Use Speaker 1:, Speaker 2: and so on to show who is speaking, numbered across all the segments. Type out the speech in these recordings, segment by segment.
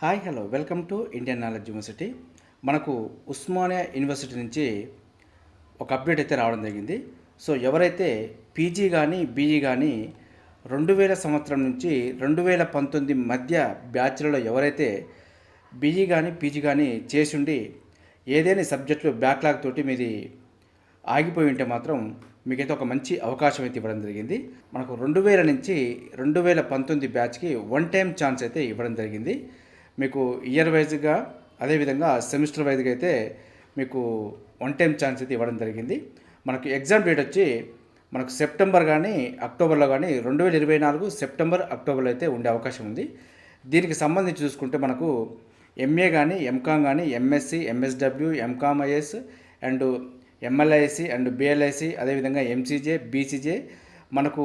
Speaker 1: Hi hello welcome to Indian Knowledge University మనకు Osmania university నుంచి ఒక అప్డేట్ అయితే రావడం జరిగింది. సో ఎవరైతే పీజీ కానీ బీజీ కానీ రెండు వేల సంవత్సరం నుంచి రెండు వేల పంతొమ్మిది మధ్య బ్యాచ్లలో ఎవరైతే బీఈ కానీ పీజీ కానీ చేసిండి ఏదైనా సబ్జెక్టులో బ్యాక్లాగ్ తోటి మీది ఆగిపోయి ఉంటే మాత్రం మీకైతే ఒక మంచి అవకాశం అయితే ఇవ్వడం జరిగింది. మనకు రెండు వేల నుంచి రెండు వేల పంతొమ్మిది బ్యాచ్కి వన్ టైం ఛాన్స్ అయితే ఇవ్వడం జరిగింది. మీకు ఇయర్ వైజ్గా అదేవిధంగా సెమిస్టర్ వైజ్గా అయితే మీకు వన్ టైం ఛాన్స్ అయితే ఇవ్వడం జరిగింది. మనకు ఎగ్జామ్ డేట్ వచ్చి మనకు సెప్టెంబర్ కానీ అక్టోబర్లో కానీ రెండు వేల ఇరవై నాలుగు సెప్టెంబర్ అక్టోబర్లో అయితే ఉండే అవకాశం ఉంది. దీనికి సంబంధించి చూసుకుంటే మనకు ఎంఏ కానీ ఎంకామ్ కానీ MSc MSW MCom IS and MLIC and BLIC అదేవిధంగా ఎంసీజే బీసీజే మనకు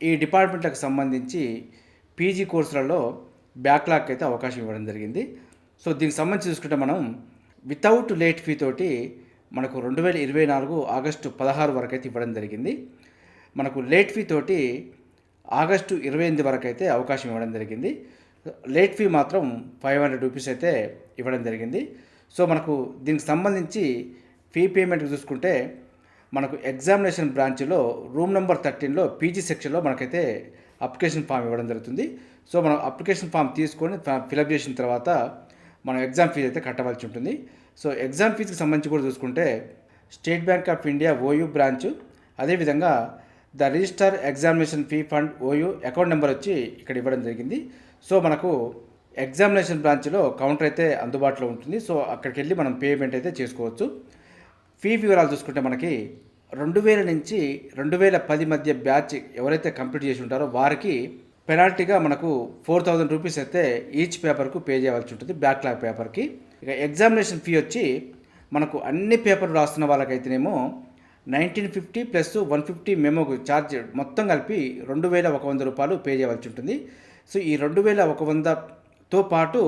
Speaker 1: ఈ డిపార్ట్మెంట్లకు సంబంధించి పీజీ కోర్సులలో బ్యాక్లాగ్ అయితే అవకాశం ఇవ్వడం జరిగింది. సో దీనికి సంబంధించి చూసుకుంటే మనం వితౌట్ లేట్ ఫీ తోటి మనకు రెండు వేల ఇరవై నాలుగు ఆగస్టు పదహారు వరకు అయితే ఇవ్వడం జరిగింది. మనకు లేట్ ఫీ తోటి ఆగస్టు ఇరవై ఎనిమిది వరకు అయితే అవకాశం ఇవ్వడం జరిగింది. లేట్ ఫీ మాత్రం ఫైవ్ హండ్రెడ్ రూపీస్ అయితే ఇవ్వడం జరిగింది. సో మనకు దీనికి సంబంధించి ఫీ పేమెంట్ చూసుకుంటే మనకు ఎగ్జామినేషన్ బ్రాంచ్లో రూమ్ నెంబర్ థర్టీన్లో పీజీ సెక్షన్లో మనకైతే అప్లికేషన్ ఫామ్ ఇవ్వడం జరుగుతుంది. సో మనం అప్లికేషన్ ఫామ్ తీసుకొని ఫిలప్ చేసిన తర్వాత మనం ఎగ్జామ్ ఫీజు అయితే కట్టవలసి ఉంటుంది. సో ఎగ్జామ్ ఫీజుకి సంబంధించి కూడా చూసుకుంటే State Bank of India OU branch అదేవిధంగా the register examination fee fund OU account number వచ్చి ఇక్కడ ఇవ్వడం జరిగింది. సో మనకు ఎగ్జామినేషన్ బ్రాంచ్లో కౌంటర్ అయితే అందుబాటులో ఉంటుంది. సో అక్కడికి వెళ్ళి మనం పేమెంట్ అయితే చేసుకోవచ్చు. ఫీ వివరాలు చూసుకుంటే మనకి రెండు వేల నుంచి రెండు వేల పది మధ్య బ్యాచ్ ఎవరైతే కంప్లీట్ చేసి ఉంటారో వారికి పెనాల్టీగా మనకు ఫోర్ థౌజండ్ రూపీస్ అయితే ఈచ్ పేపర్కు పే చేయవలసి ఉంటుంది బ్యాక్లాగ్ పేపర్కి. ఇక ఎగ్జామినేషన్ ఫీ వచ్చి మనకు అన్ని పేపర్లు రాస్తున్న వాళ్ళకైతేనేమో nineteen fifty plus one fifty మెమోకు charge మొత్తం కలిపి రెండు వేల ఒక వంద రూపాయలు పే చేయవలసి ఉంటుంది. సో ఈ రెండు వేల ఒక వందతో పాటు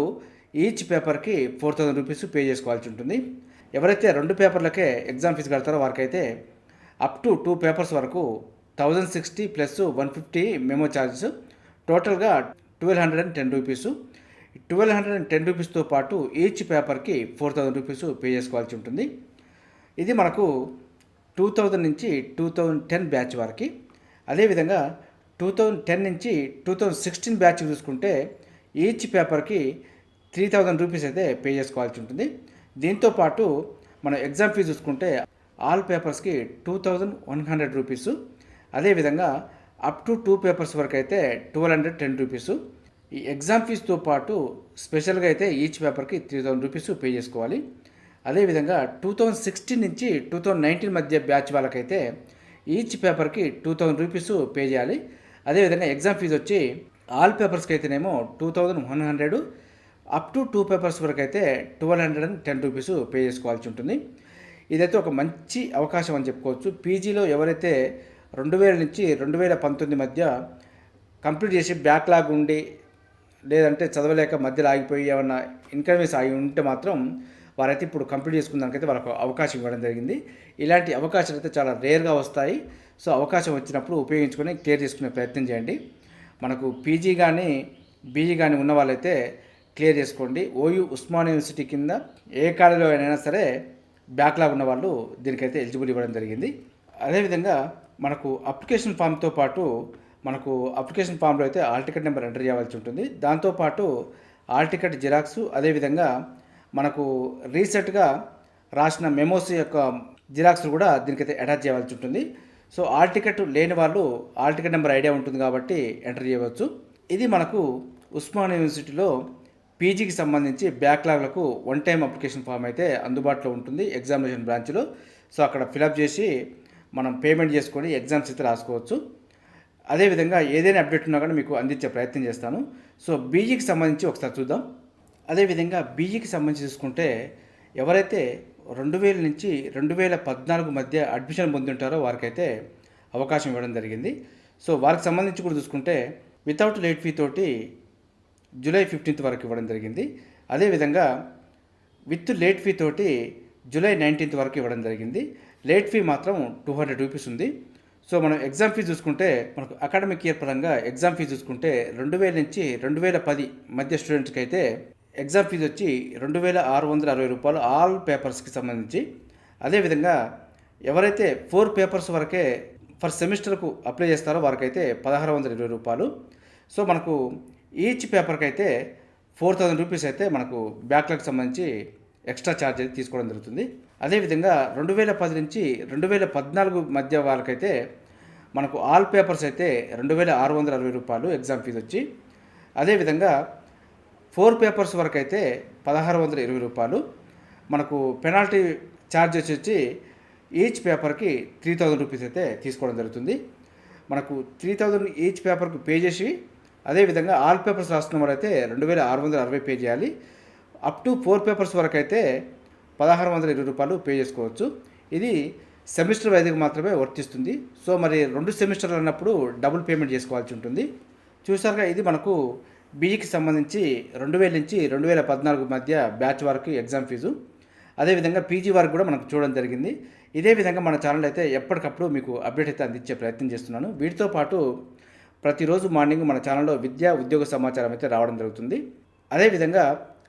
Speaker 1: ఈచ్ పేపర్కి ఫోర్ థౌజండ్ రూపీస్ పే చేసుకోవాల్సి ఉంటుంది. ఎవరైతే రెండు పేపర్లకే ఎగ్జామ్ ఫీజు కడతారో వారికైతే అప్ టు టూ పేపర్స్ వరకు thousand sixty plus one fifty memo charges టోటల్గా twelve hundred and ten rupees. Twelve hundred and ten రూపీస్తో పాటు ఈచ్ పేపర్కి ఫోర్ థౌజండ్ రూపీస్ పే చేసుకోవాల్సి ఉంటుంది. ఇది మనకు టూ థౌజండ్ నుంచి టూ థౌజండ్ టెన్ బ్యాచ్ వరకు. అదేవిధంగా టూ థౌజండ్ టెన్ నుంచి టూ థౌజండ్ సిక్స్టీన్ బ్యాచ్ చూసుకుంటే ఈచ్ పేపర్కి త్రీ థౌజండ్ రూపీస్ అయితే పే చేసుకోవాల్సి ఉంటుంది. దీంతో పాటు మనం ఎగ్జామ్ ఫీజు చూసుకుంటే all పేపర్స్కి two thousand one hundred rupees. అదేవిధంగా అప్ టు టూ పేపర్స్ వరకు అయితే ట్వెల్వ్ హండ్రెడ్ టెన్ రూపీస్. ఈ ఎగ్జామ్ ఫీజుతో పాటు స్పెషల్గా అయితే ఈచ్ పేపర్కి త్రీ థౌసండ్ రూపీస్ పే చేసుకోవాలి. అదేవిధంగా టూ థౌజండ్ సిక్స్టీన్ నుంచి టూ థౌజండ్ నైన్టీన్ మధ్య బ్యాచ్ వాళ్ళకైతే ఈచ్ పేపర్కి టూ థౌజండ్ రూపీస్ పే చేయాలి. అదేవిధంగా ఎగ్జామ్ ఫీజు వచ్చి ఆల్ పేపర్స్కి అయితేనేమో two thousand one hundred up to two papers వరకు అయితే twelve hundred and ten rupees pay చేసుకోవాల్సి ఉంటుంది. ఇదైతే ఒక మంచి అవకాశం అని చెప్పుకోవచ్చు. పీజీలో ఎవరైతే రెండు వేల నుంచి రెండు వేల పంతొమ్మిది మధ్య కంప్లీట్ చేసి బ్యాక్లాగ్ ఉండి లేదంటే చదవలేక మధ్యలో ఆగిపోయి ఏమన్నా ఇన్కన్వీన్స్ ఆగి ఉంటే మాత్రం వారైతే ఇప్పుడు కంప్లీట్ చేసుకున్నానికైతే వాళ్ళకు అవకాశం ఇవ్వడం జరిగింది. ఇలాంటి అవకాశాలు అయితే చాలా రేర్గా వస్తాయి. సో అవకాశం వచ్చినప్పుడు ఉపయోగించుకొని క్లియర్ చేసుకునే ప్రయత్నం చేయండి. మనకు పీజీ కానీ బీజీ కానీ ఉన్న వాళ్ళైతే క్లియర్ చేసుకోండి. ఓయూ ఉస్మాన్ యూనివర్సిటీ కింద ఏ కాలేజీలో అయినా సరే బ్యాక్లాగ్ ఉన్న వాళ్ళు దీనికైతే ఎలిజిబుల్ ఇవ్వడం జరిగింది. అదేవిధంగా మనకు అప్లికేషన్ ఫామ్తో పాటు మనకు అప్లికేషన్ ఫామ్లో అయితే ఆల్ టికెట్ నెంబర్ ఎంటర్ చేయవలసి ఉంటుంది. దాంతోపాటు ఆల్ టికెట్ జిరాక్స్ అదేవిధంగా మనకు రీసెంట్గా రాసిన మెమోస్ యొక్క జిరాక్స్ కూడా దీనికైతే అటాచ్ చేయవలసి ఉంటుంది. సో ఆల్ టికెట్ లేని వాళ్ళు ఆల్ టికెట్ నెంబర్ ఐడియా ఉంటుంది కాబట్టి ఎంటర్ చేయవచ్చు. ఇది మనకు ఉస్మాన్ యూనివర్సిటీలో పీజీకి సంబంధించి బ్యాక్లాగ్లకు వన్ టైం అప్లికేషన్ ఫామ్ అయితే అందుబాటులో ఉంటుంది ఎగ్జామినేషన్ బ్రాంచ్లో. సో అక్కడ ఫిలప్ చేసి మనం పేమెంట్ చేసుకొని ఎగ్జామ్స్ అయితే రాసుకోవచ్చు. అదేవిధంగా ఏదైనా అప్డేట్ ఉన్నా కానీ మీకు అందించే ప్రయత్నం చేస్తాను. సో బీజీకి సంబంధించి ఒకసారి చూద్దాం. అదేవిధంగా బీజీకి సంబంధించి చూసుకుంటే ఎవరైతే రెండు వేల నుంచి రెండు వేల పద్నాలుగు మధ్య అడ్మిషన్ పొందుంటారో వారికైతే అవకాశం ఇవ్వడం జరిగింది. సో వారికి సంబంధించి కూడా చూసుకుంటే వితౌట్ లేట్ ఫీ తోటి జూలై ఫిఫ్టీన్త్ వరకు ఇవ్వడం జరిగింది. అదేవిధంగా విత్ లేట్ ఫీ తోటి జూలై నైన్టీన్త్ వరకు ఇవ్వడం జరిగింది. లేట్ ఫీ మాత్రం టూ హండ్రెడ్ రూపీస్ ఉంది. సో మనం ఎగ్జామ్ ఫీజు చూసుకుంటే మనకు అకాడమిక్ ఇయర్ పరంగా ఎగ్జామ్ ఫీజు చూసుకుంటే రెండు వేల నుంచి రెండు వేల పది మధ్య స్టూడెంట్స్కి అయితే ఎగ్జామ్ ఫీజు వచ్చి రెండు వేల ఆరు వందల అరవై రూపాయలు ఆల్ పేపర్స్కి సంబంధించి. అదేవిధంగా ఎవరైతే ఫోర్ పేపర్స్ వరకే ఫర్ సెమిస్టర్కు అప్లై చేస్తారో వారికైతే పదహారు వందల ఇరవై రూపాయలు. సో మనకు ఈచ్ పేపర్కి అయితే ఫోర్ థౌజండ్ రూపీస్ అయితే మనకు బ్యాక్లాగ్ సంబంధించి ఎక్స్ట్రా ఛార్జ్ అయితే తీసుకోవడం జరుగుతుంది. అదేవిధంగా రెండు వేల పది నుంచి రెండు వేల పద్నాలుగు మధ్య వాళ్ళకైతే మనకు ఆల్ పేపర్స్ అయితే రెండు వేల ఆరు వందల అరవై రూపాయలు ఎగ్జామ్ ఫీజు వచ్చి అదేవిధంగా ఫోర్ పేపర్స్ వరకు అయితే పదహారు వందల ఇరవై రూపాయలు. మనకు పెనాల్టీ ఛార్జెస్ వచ్చి ఈచ్ పేపర్కి త్రీ థౌజండ్ రూపీస్ అయితే తీసుకోవడం జరుగుతుంది. మనకు త్రీ థౌజండ్ ఈచ్ పేపర్కి పే చేసి అదేవిధంగా ఆల్ పేపర్స్ రాస్తున్న వారైతే రెండు వేల ఆరు వందల అరవై పే చేయాలి. అప్ టు ఫోర్ పేపర్స్ వరకు అయితే పదహారు వందల ఇరవై రూపాయలు పే చేసుకోవచ్చు. ఇది సెమిస్టర్ వైద్యకు మాత్రమే వర్తిస్తుంది. సో మరి రెండు సెమిస్టర్లు అన్నప్పుడు డబుల్ పేమెంట్ చేసుకోవాల్సి ఉంటుంది. చూసారుగా ఇది మనకు బీఈకి సంబంధించి రెండు వేల నుంచి రెండు వేల పద్నాలుగు మధ్య బ్యాచ్ వరకు ఎగ్జామ్ ఫీజు. అదేవిధంగా పీజీ వరకు కూడా మనకు చూడడం జరిగింది. ఇదే విధంగా మన ఛానల్ అయితే ఎప్పటికప్పుడు మీకు అప్డేట్ అయితే అందించే ప్రయత్నం చేస్తున్నాను. వీటితో పాటు ప్రతిరోజు మార్నింగ్ మన ఛానల్లో విద్యా ఉద్యోగ సమాచారం అయితే రావడం జరుగుతుంది. అదేవిధంగా